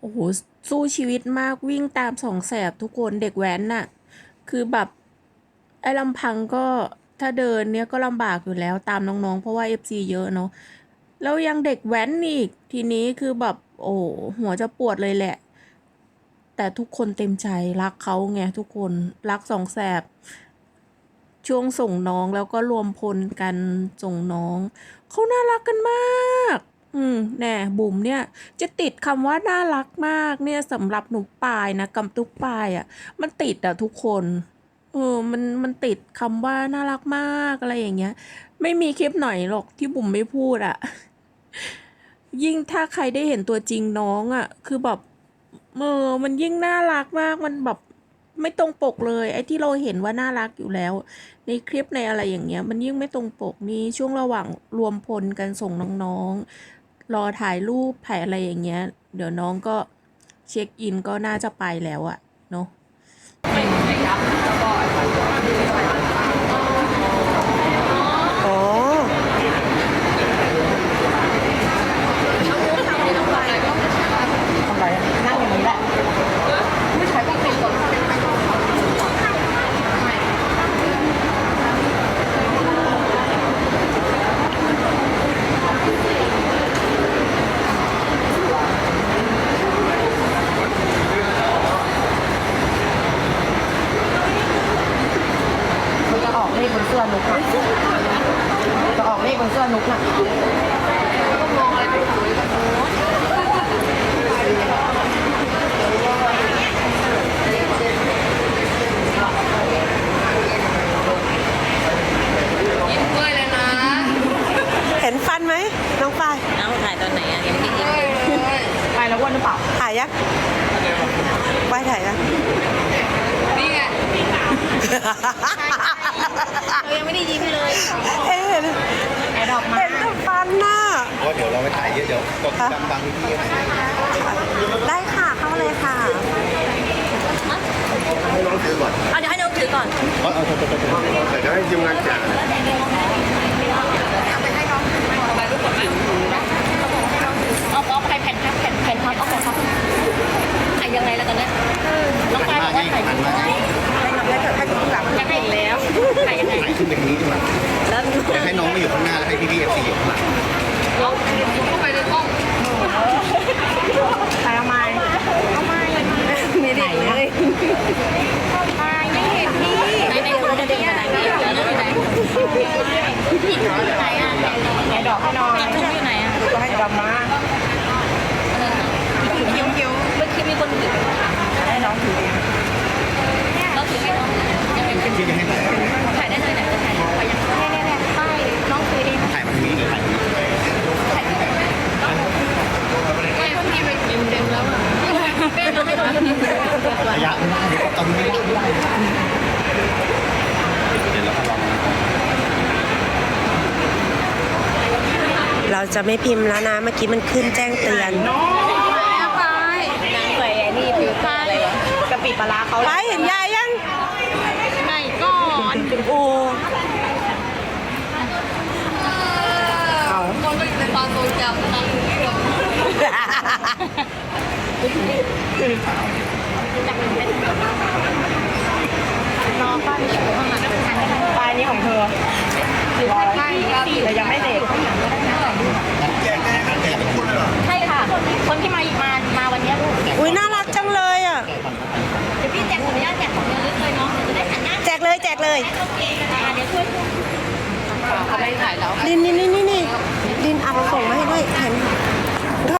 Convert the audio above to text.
โอ้โห สู้ชีวิตมากวิ่งตามสองแสบทุกคนเด็กแว้นน่ะ คือแบบ ไอ้ลำพังก็ถ้าเดินเนี่ยก็ลำบากอยู่แล้วตามน้องๆ เพราะว่า FC เยอะเนาะ แล้วยังเด็กแว้นอีก ทีนี้คือแบบ โอ้หัวจะปวดเลยแหละ แต่ทุกคนเต็มใจรักเขาไงทุกคนรักสองแสบช่วงส่งน้องแล้วก็รวมพลกันส่งน้อง เขาน่ารักกันมาก อืมแน่บุ๋มเนี่ยจะติดคำว่าน่ารักมากเนี่ยสำหรับหนูปายนะกำตุกปายอะ่ะ มันติดอะทุกคนเออมันมันติดคำว่าน่ารักมากอะไรอย่างเงี้ย ไม่มีคลิปไหนหรอกที่บุ๋มไม่พูดอะยิ่งถ้าใครได้เห็นตัวจริงน้องอะคือแบบเออมันยิ่งน่ารักมากมันแบบไม่ตรงปกเลย ไอ้ที่เราเห็นว่าน่ารักอยู่แล้ว ในคลิปในอะไรอย่างเงี้ย มันยิ่งไม่ตรงปกนี่ช่วงระหว่างรวมพลกันส่งน้องๆ รอถ่ายรูปถ่ายอะไรอย่างเงี้ย เดี๋ยวน้องก็เช็คอินก็น่าจะไปแล้วอะเนาะ อ๋อ ทำไรนั่งอย่างนี้แหละผู้ชายต้องเป็นคน มันจะออก เลขบนเสื้อนุกอะจะออกเลขบนเสื้อนุกน่ะกินกล้วยเลยนะเห็นฟันไหมน้องปายเอ้าถ่ายตอนไหนอะยังไม่ได้ยินไปแล้วอ้วนหรือเปล่าถ่ายยังปายถ่ายยังนี่ไง เรายังไม่ได้ยิ้มเลย เอ๊ะเห็น ไอ้ดอกไม้ เห็นแต่ฟันน่ะ เพราเดี๋ยวเราไปถ่ายเยอะเดี๋ยวกดำบางที่ได้ค่ะเข้าเลยค่ะให้น้องถือก่อนเอาเดี๋ยวให้น้องถือก่อนเพราะเอาตัวตัวตัวแต่จะให้ทีมงานแจกเอาเอาไปแผ่นครับแผ่นแผ่นพับเอาแผ่นพับถ่ายยังไงแล้วตอนเนี้ยน้องปายบอกว่าถ่ายยังไงจะให้แล้วถ่ายยังไงถ่ายขึ้นไปทางนี้ดีกว่าแล้ว เข้าไปในห้องไปเอาไม้เอาไม้ไม่ได้เลยม้ไม่เห็นพี่ไหนไหนคุณจะเด้งไปไหนพี่แล้วอยู่ไหนพี่อยู่ไหนอะไอ้ดอกให้น้อยพี่อยู่ไหนอะก็ให้ดอกมาเขียวเขียวเมื่อกี้มีคนถือ ให้น้องถือ เราถือให้น้องยังเป็น พี่จะให้ถ่าย ถ่ายได้เลยไหนจะถ่ายไปยังแน่แน่ๆป้ายน้องถือเอง ถ่ายมาทางนี้หรือถ่ายทางนี้ ไม่คนที่ไปเต็มเต็มแล้วอะแม่เราให้เรายืน ระยะเดี๋ยว ตอนนี้ไม่ได้ไม่ได้เดี๋ยวเราลองเราจะไม่พิมพ์แล้วนะ เมื่อกี้มันขึ้นแจ้งเตือนนางแหวนนี่ผิวป้ายกะปิปลาร้าเขาไปเห็นยายยัง ไหนก่อนโอ้คนก็อยู่ในตอนโซเชียลนะรอป้าอยู่ข้างหลังปลายนี้ของเธอหรือแล้วแต่ยังไม่เด็กแจกแจกแจกทุกคนเลยเหรอใช่ค่ะ คนที่มามามาวันนี้ลูกอุ้ยน่ารักจังเลยอะเดี๋ยวพี่แจกขออนุญาตแจกของเงินลึกเลยเนาะจะได้หันหน้าแจกเลยแจกเลยเดี๋ยวช่วยเขาไม่ถ่ายแล้วลินนี่นี่นี่นี่ลินเอาส่งมาให้ด้วยเห็น